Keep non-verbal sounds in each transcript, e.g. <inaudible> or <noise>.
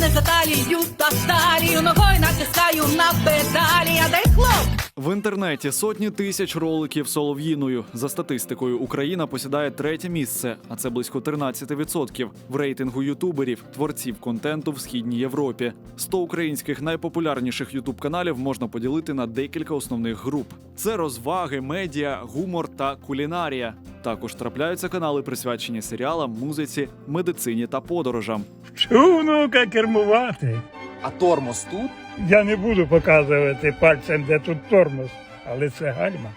мене за талію та талію, ногою натискаю на педалі, а дай хлоп. В інтернеті сотні тисяч роликів солов'їною. За статистикою, Україна посідає третє місце, а це близько 13% в рейтингу ютуберів, творців контенту в східній Європі. 100 українських найпопулярніших ютуб каналів можна поділити на декілька основних груп: це розваги, медіа, гумор та кулінарія. Також трапляються канали, присвячені серіалам, музиці, медицині та подорожам. Вчу внука кермувати. А тормоз тут? Я не буду показувати пальцем, де тут тормоз, але це гальма.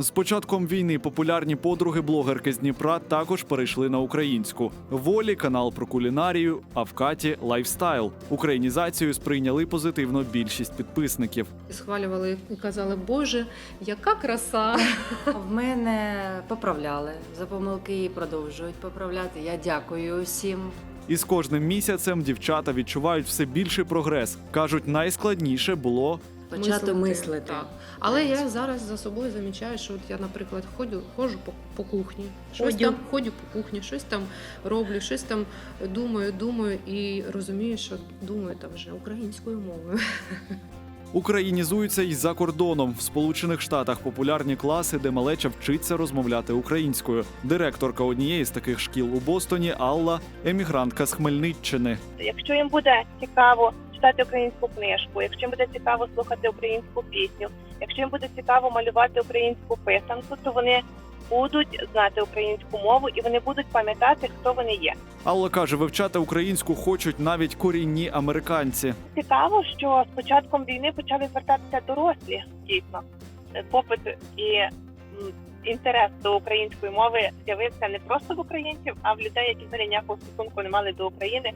З початком війни популярні подруги блогерки з Дніпра також перейшли на українську. Волі канал про кулінарію, а в каті лайфстайл. Українізацію сприйняли позитивно більшість підписників. Схвалювали і казали, Боже, яка краса! В мене поправляли за помилки і продовжують поправляти. Я дякую усім. І з кожним місяцем дівчата відчувають все більший прогрес. кажуть, найскладніше було Почати мислити. Так. Але я зараз за собою замічаю, що от я, наприклад, ходжу, ходжу по, по кухні, щось Ходю. там ходжу по кухні, щось там роблю, щось там думаю, думаю і розумію, що думаю там вже українською мовою. Українізуються і за кордоном. В Сполучених Штатах популярні класи, де малеча вчиться розмовляти українською. Директорка однієї з таких шкіл у Бостоні Алла, емігрантка з Хмельниччини. Якщо їм буде цікаво читати українську книжку, якщо їм буде цікаво слухати українську пісню, якщо їм буде цікаво малювати українську писанку, то вони будуть знати українську мову і вони будуть пам'ятати, хто вони є. Алла каже, вивчати українську хочуть навіть корінні американці. Цікаво, що з початком війни почали звертатися дорослі дійсно. Попит і інтерес до української мови з'явився не просто в українців, а в людей, які взагалі ніякого стосунку не мали до України.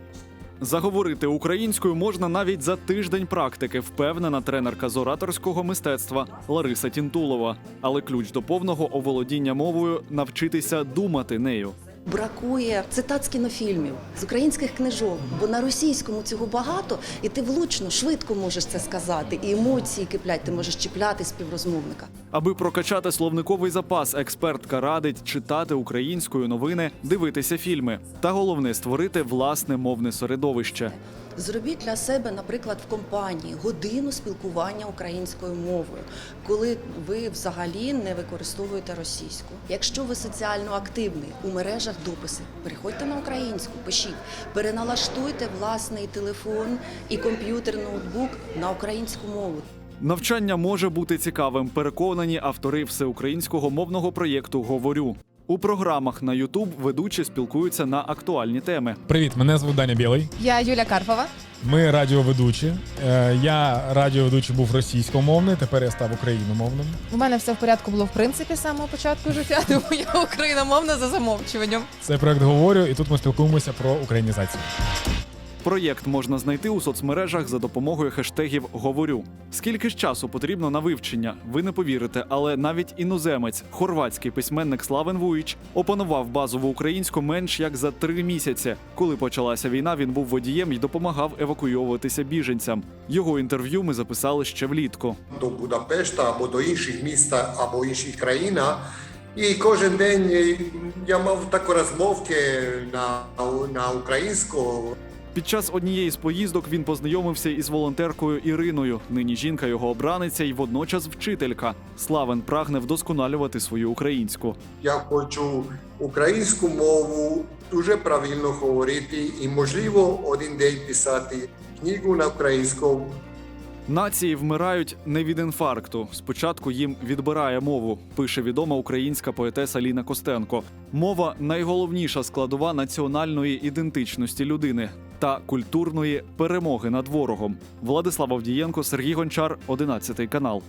Заговорити українською можна навіть за тиждень практики, впевнена тренерка з ораторського мистецтва Лариса Тінтулова. Але ключ до повного оволодіння мовою навчитися думати нею. Бракує цитат з кінофільмів, з українських книжок, бо на російському цього багато, і ти влучно, швидко можеш це сказати, і емоції киплять, ти можеш чіпляти співрозмовника. Аби прокачати словниковий запас, експертка радить читати українською новини, дивитися фільми. Та головне створити власне мовне середовище. Зробіть для себе, наприклад, в компанії годину спілкування українською мовою, коли ви взагалі не використовуєте російську. Якщо ви соціально активний у мережах дописи, переходьте на українську, пишіть, переналаштуйте власний телефон і комп'ютер, ноутбук на українську мову. Навчання може бути цікавим. Переконані автори всеукраїнського мовного проєкту Говорю. У програмах на Ютуб ведучі спілкуються на актуальні теми. Привіт, мене звуть Даня Білий. Я Юля Карпова. Ми радіоведучі. Е, Я радіоведучий був російськомовний, тепер я став україномовним. У мене все в порядку було в принципі з самого початку життя, <laughs> тому я україномовна за замовчуванням. Це проект говорю, і тут ми спілкуємося про українізацію. Проєкт можна знайти у соцмережах за допомогою хештегів Говорю. Скільки ж часу потрібно на вивчення? Ви не повірите, але навіть іноземець, хорватський письменник Славен Вуїч, опанував базову українську менш як за три місяці. Коли почалася війна, він був водієм і допомагав евакуйовуватися біженцям. Його інтерв'ю ми записали ще влітку. до Будапешта або до інших міст або інших країн. І кожен день е, я мав такі розмовки на, на українську. Під час однієї з поїздок він познайомився із волонтеркою Іриною. Нині жінка його обраниця і водночас вчителька. Славен прагне вдосконалювати свою українську. Я хочу українську мову дуже правильно говорити і, можливо, один день писати книгу на українському. Нації вмирають не від інфаркту. Спочатку їм відбирає мову, пише відома українська поетеса Ліна Костенко. Мова найголовніша складова національної ідентичності людини та культурної перемоги над ворогом. Владислав Авдієнко, Сергій Гончар, 11 канал.